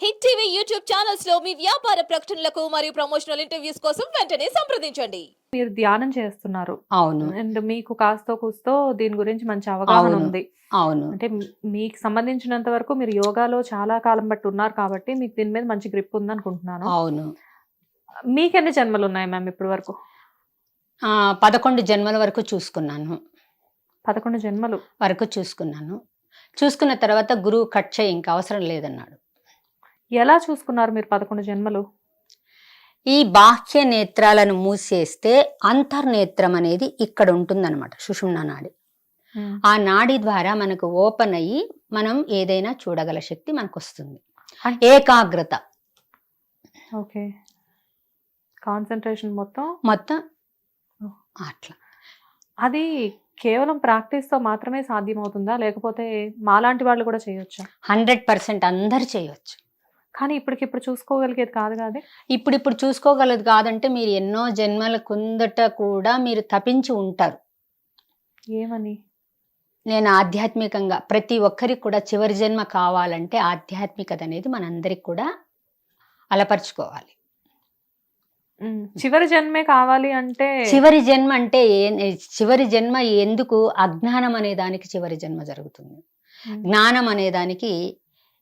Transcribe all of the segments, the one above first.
Hit TV YouTube ఛానల్స్లో మీ వ్యాపార ప్రకటనలకు మరియు ప్రమోషనల్ ఇంటర్వ్యూస్ కోసం వెంటనే సంప్రదించండి. మీరు ధ్యానం చేస్తున్నారు. అవును. అండ్ మీకు కాస్తో కూస్తో దీని గురించి మంచి అవగాహన అవును. ఉంది. అవును. అంటే మీకు సంబంధించినంత వరకు మీరు యోగాలో చాలా కాలం బట్టి ఉన్నారు కాబట్టి మీకు దీని మీద మంచి గ్రిప్ ఉంది అనుకుంటున్నాను అవును. మీకు ఎన్ని జన్మలు ఉన్నాయి మ్యామ్ ఇప్పటి వరకు ఆ, పదకొండు జన్మల వరకు చూసుకున్నాను. పదకొండు జన్మలు. వరకు చూసుకున్నాను. చూసుకున్న తర్వాత గురువు కట్ చేయి ఇంకా అవసరం లేదన్నాడు. ఎలా చూసుకున్నారు మీరు పదకొండు జన్మలు? ఈ బాహ్య నేత్రాలను మూసేస్తే అంతర్నేత్రం అనేది ఇక్కడ ఉంటుందన్నమాట సుషుమ్న నాడి. ఆ నాడి ద్వారా మనకు ఓపెన్ అయ్యి మనం ఏదైనా చూడగల శక్తి మనకు వస్తుంది ఏకాగ్రత. ఓకే. కాన్సన్ట్రేషన్ మొత్తం? మొత్తం అట్లా. అది కేవలం ప్రాక్టీస్తో మాత్రమే సాధ్యమవుతుందా? లేకపోతే మాలాంటి వాళ్ళు కూడా చేయొచ్చా? హండ్రెడ్ పర్సెంట్ అందరు చేయవచ్చు కానీ ఇప్పటికిప్పుడు చూసుకోగలిగేది కాదు కాదే ఇప్పుడు ఇప్పుడు చూసుకోగలదు కాదంటే మీరు ఎన్నో జన్మల కుందట కూడా మీరు తపించి ఉంటారు. ఏమని? నేను ఆధ్యాత్మికంగా ప్రతి ఒక్కరికి కూడా చివరి జన్మ కావాలంటే ఆధ్యాత్మికత అనేది మనందరికి కూడా అలపరుచుకోవాలి. చివరి జన్మే కావాలి అంటే చివరి జన్మ అంటే చివరి జన్మ ఎందుకు? అజ్ఞానం అనే దానికి చివరి జన్మ జరుగుతుంది. జ్ఞానం అనే దానికి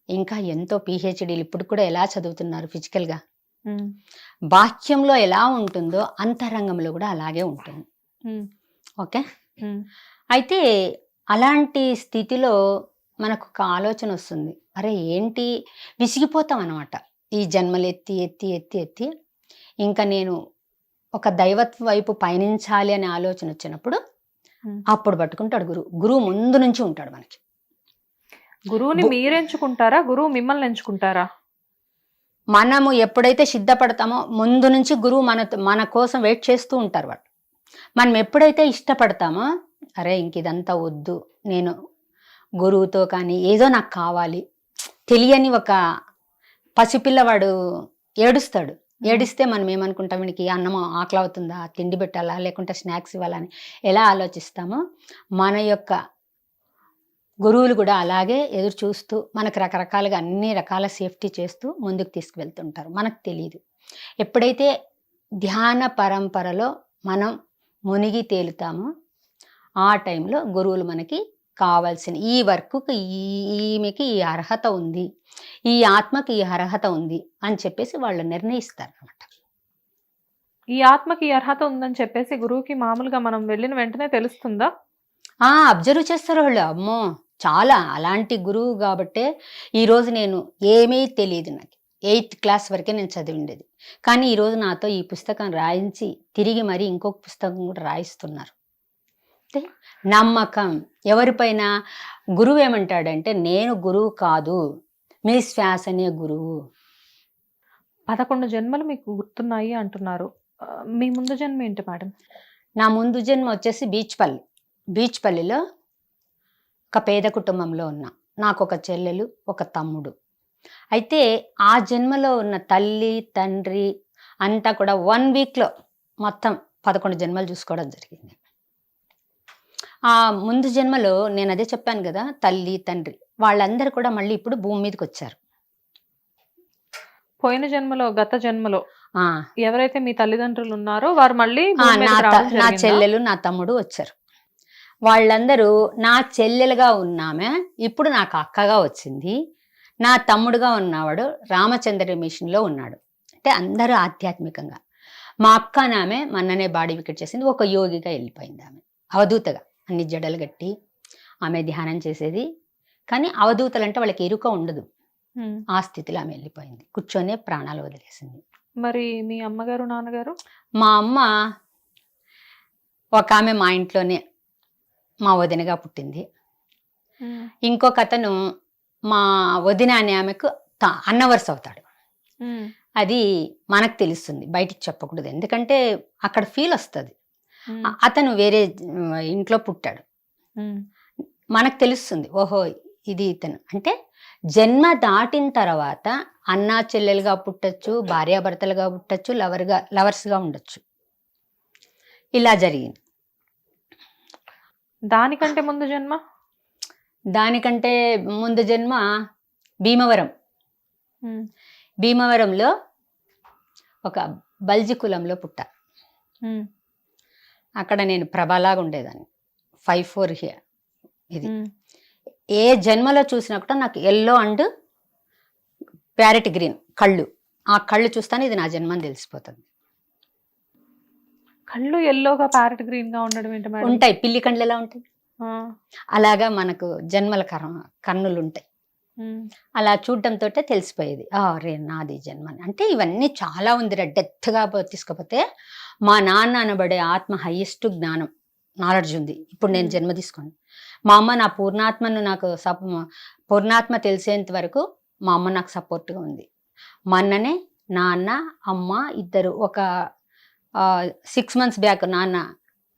ఇంకా ఎంతో పిహెచ్డీలు ఇప్పుడు కూడా ఎలా చదువుతున్నారు physical గా ఉమ్, బాహ్యంలో ఎలా ఉంటుందో అంతరంగంలో కూడా అలాగే ఉంటుంది. ఓకే? అయితే అలాంటి స్థితిలో మనకు ఒక ఆలోచన వస్తుంది. అరే ఏంటి? విసిగిపోతాం అనమాట ఈ జన్మలు ఎత్తి ఎత్తి ఎత్తి ఎత్తి ఇంకా నేను ఒక దైవత్వ వైపు పయనించాలి అనే ఆలోచన వచ్చినప్పుడు. అప్పుడు పట్టుకుంటాడు గురువు. గురువు ముందు నుంచి ఉంటాడు మనకి. గురువుని మీరు ఎంచుకుంటారా గురువు మిమ్మల్ని ఎంచుకుంటారా? మనము ఎప్పుడైతే సిద్ధపడతామో ముందు నుంచి గురువు మన మన కోసం వెయిట్ చేస్తూ ఉంటారు వాళ్ళు. మనం ఎప్పుడైతే ఇష్టపడతామో అరే ఇంక ఇదంతా వద్దు నేను గురువుతో కానీ ఏదో నాకు కావాలి. తెలియని ఒక పసిపిల్లవాడు ఏడుస్తాడు. ఏడిస్తే మనం ఏమనుకుంటాం? వీనికి అన్నం ఆకలి అవుతుందా? తిండి పెట్టాలా? లేకుంటే స్నాక్స్ ఇవ్వాలని ఎలా ఆలోచిస్తామో మన యొక్క గురువులు కూడా అలాగే ఎదురు చూస్తూ మనకు రకరకాలుగా అన్ని రకాల సేఫ్టీ చేస్తూ ముందుకు తీసుకువెళ్తుంటారు. మనకు తెలియదు ఎప్పుడైతే ధ్యాన పరంపరలో మనం మునిగి తేలుతామో ఆ టైంలో గురువులు మనకి కావాల్సిన ఈ వర్క్కి ఈమెకి ఈ అర్హత ఉంది. ఈ ఆత్మకి ఈ అర్హత ఉంది అని చెప్పేసి వాళ్ళు నిర్ణయిస్తారు అనమాట ఈ ఆత్మకి ఈ అర్హత ఉందని చెప్పేసి గురువుకి మామూలుగా మనం వెళ్ళిన వెంటనే తెలుస్తుందా? ఆ అబ్జర్వ్ చేస్తారు వాళ్ళు. అమ్మో! చాలా అలాంటి గురువు కాబట్టే ఈరోజు నేను ఏమీ తెలియదు నాకు. ఎయిత్ క్లాస్ వరకే నేను చదివిండేది. కానీ ఈరోజు నాతో ఈ పుస్తకం రాయించి తిరిగి మరి ఇంకొక పుస్తకం కూడా రాయిస్తున్నారు. అంటే నమ్మకం. ఎవరిపైన గురువు ఏమంటాడంటే నేను గురువు కాదు. మీ శ్వాసనే గురువు. పదకొండు జన్మలు మీకు గుర్తున్నాయి అంటున్నారు. మీ ముందు జన్మ ఏంటి మేడం? నా ముందు జన్మ వచ్చేసి బీచ్పల్లి. బీచ్పల్లిలో ఒక పేద కుటుంబంలో ఉన్నా నాకు ఒక చెల్లెలు ఒక తమ్ముడు. అయితే ఆ జన్మలో ఉన్న తల్లి తండ్రి అంతా కూడా వన్ వీక్లో మొత్తం పదకొండు జన్మలు చూసుకోవడం జరిగింది. ఆ ముందు జన్మలో నేను అదే చెప్పాను కదా తల్లి తండ్రి వాళ్ళందరూ కూడా మళ్ళీ ఇప్పుడు భూమి మీదకి వచ్చారు. పోయిన జన్మలో గత జన్మలో ఆ, ఎవరైతే మీ తల్లిదండ్రులు ఉన్నారో వారు మళ్ళీ నా? చెల్లెలు నా తమ్ముడు వచ్చారు. వాళ్ళందరూ నా చెల్లెలుగా ఉన్నామె ఇప్పుడు నాకు అక్కగా వచ్చింది. నా తమ్ముడుగా ఉన్నవాడు రామచంద్ర మిషన్లో ఉన్నాడు. అంటే అందరూ ఆధ్యాత్మికంగా. మా అక్క నామె మొన్ననే బాడీ వికెట్ చేసింది. ఒక యోగిగా వెళ్ళిపోయింది ఆమె. అవధూతగా. అన్ని జడలు కట్టి ఆమె ధ్యానం చేసేది. కానీ అవధూతలు అంటే వాళ్ళకి ఎరుక ఉండదు. ఆ స్థితిలో ఆమె వెళ్ళిపోయింది. కూర్చొనే ప్రాణాలు వదిలేసింది. మరి మీ అమ్మగారు నాన్నగారు? మా అమ్మ ఒక ఆమె మా ఇంట్లోనే మా వదినగా పుట్టింది. ఇంకొక అతను మా వదిన అనే ఆమెకు త- అన్న వరుస అవుతాడు. అది మనకు తెలుస్తుంది బయటికి చెప్పకూడదు ఎందుకంటే అక్కడ ఫీల్ వస్తుంది. అతను వేరే ఇంట్లో పుట్టాడు. మనకు తెలుస్తుంది ఓహో ఇది ఇతను అంటే జన్మ దాటిన తర్వాత అన్నా చెల్లెలుగా పుట్టచ్చు భార్యాభర్తలుగా పుట్టచ్చు లవర్గా లవర్స్గా ఉండొచ్చు ఇలా జరిగింది దానికంటే ముందు జన్మ? దానికంటే ముందు జన్మ భీమవరం. భీమవరంలో ఒక బల్జి కులంలో పుట్టా. అక్కడ నేను ప్రభలాగా ఉండేదాన్ని. ఫైవ్ ఫోర్ హియర్ ఇది. ఏ జన్మలో చూసినా కూడా నాకు ఎల్లో అండ్ ప్యారెట్ గ్రీన్ కళ్ళు. ఆ కళ్ళు చూస్తానే ఇది నా జన్మని తెలిసిపోతుంది. కళ్ళు ఎల్లోగా ప్యారెట్ గ్రీన్గా ఉండడం ఏంటి మేడం ఉంటాయి. పిల్లి కండ్లు ఎలా ఉంటాయి? అలాగా మనకు జన్మల కర్మ కన్నులు ఉంటాయి. అలా చూడటంతో తెలిసిపోయేది. ఆ రే నాది జన్మని అంటే ఇవన్నీ చాలా ఉందిరా డెప్త్గా తీసుకపోతే మా నాన్న అనబడే ఆత్మ హైయెస్ట్ జ్ఞానం నాలెడ్జ్ ఉంది. ఇప్పుడు నేను. జన్మ తీసుకోండి మా అమ్మ నా పూర్ణాత్మను నాకు సప్ పూర్ణాత్మ తెలిసేంత వరకు మా అమ్మ నాకు సపోర్ట్గా ఉంది. మా అన్ననే నాన్న అమ్మ ఇద్దరు ఒక సిక్స్ మంత్స్ బ్యాక్ నాన్న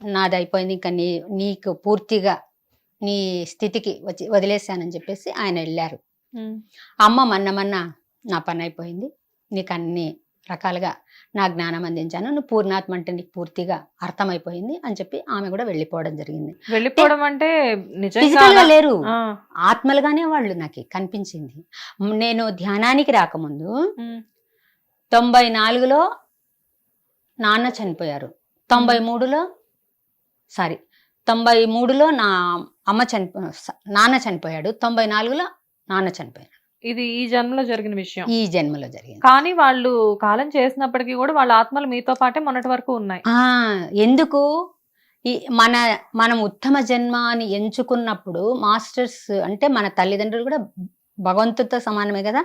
నాది అయిపోయింది ఇంకా నీ నీకు పూర్తిగా నీ స్థితికి వచ్చి వదిలేశానని చెప్పేసి ఆయన వెళ్ళారు. అమ్మ మన్న మన్న నా పని అయిపోయింది నీకు అన్ని రకాలుగా నా జ్ఞానం అందించాను. నువ్వు పూర్ణాత్మ అంటే నీకు పూర్తిగా అర్థమైపోయింది అని చెప్పి ఆమె కూడా వెళ్ళిపోవడం జరిగింది. వెళ్ళిపోవడం అంటే నిజంగా ఫిజికల్గా లేరు ఆత్మలుగానే వాళ్ళు నాకు కనిపించింది. నేను ధ్యానానికి రాకముందు తొంభై నాలుగులో నాన్న చనిపోయారు. తొంభై మూడులో సారీ తొంభై మూడులో నా అమ్మ చనిపో నాన్న చనిపోయాడు. తొంభై నాలుగులో నాన్న చనిపోయాడు. ఇది ఈ జన్మలో జరిగిన విషయం. ఈ జన్మలో జరిగింది. కానీ వాళ్ళు కాలం చేసినప్పటికీ కూడా వాళ్ళ ఆత్మలు మీతో పాటే మొన్నటి వరకు ఉన్నాయి. ఆ ఎందుకు? ఈ మన మనం ఉత్తమ జన్మ అని ఎంచుకున్నప్పుడు మాస్టర్స్ అంటే మన తల్లిదండ్రులు కూడా భగవంతుడితో సమానమే కదా?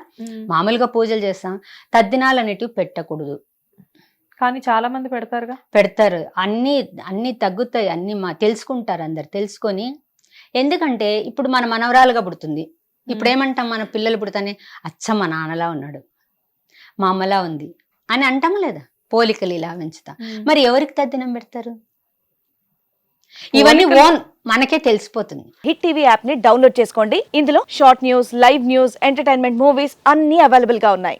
మామూలుగా పూజలు చేస్తాం. తద్దినాలు అనేటివి పెట్టకూడదు. కానీ చాలా మంది పెడతారుగా? పెడతారు. అన్ని అన్ని తగ్గుతాయి అన్ని మా తెలుసుకుంటారు అందరు తెలుసుకొని. ఎందుకంటే ఇప్పుడు మన మనవరాలుగా పుడుతుంది. ఇప్పుడు ఏమంటాం మన పిల్లలు పుడతానే అచ్చ మా నాన్నలా ఉన్నాడు. మా అమ్మలా ఉంది. అని అంటాం లేదా? పోలికలు ఇలా పెంచుతా. మరి ఎవరికి తద్దినం పెడతారు? ఇవన్నీ ఓన్ మనకే తెలిసిపోతుంది. హిట్ టీవీ యాప్ని డౌన్లోడ్ చేసుకోండి. ఇందులో short news live news entertainment movies అన్ని అవైలబుల్గా ఉన్నాయి.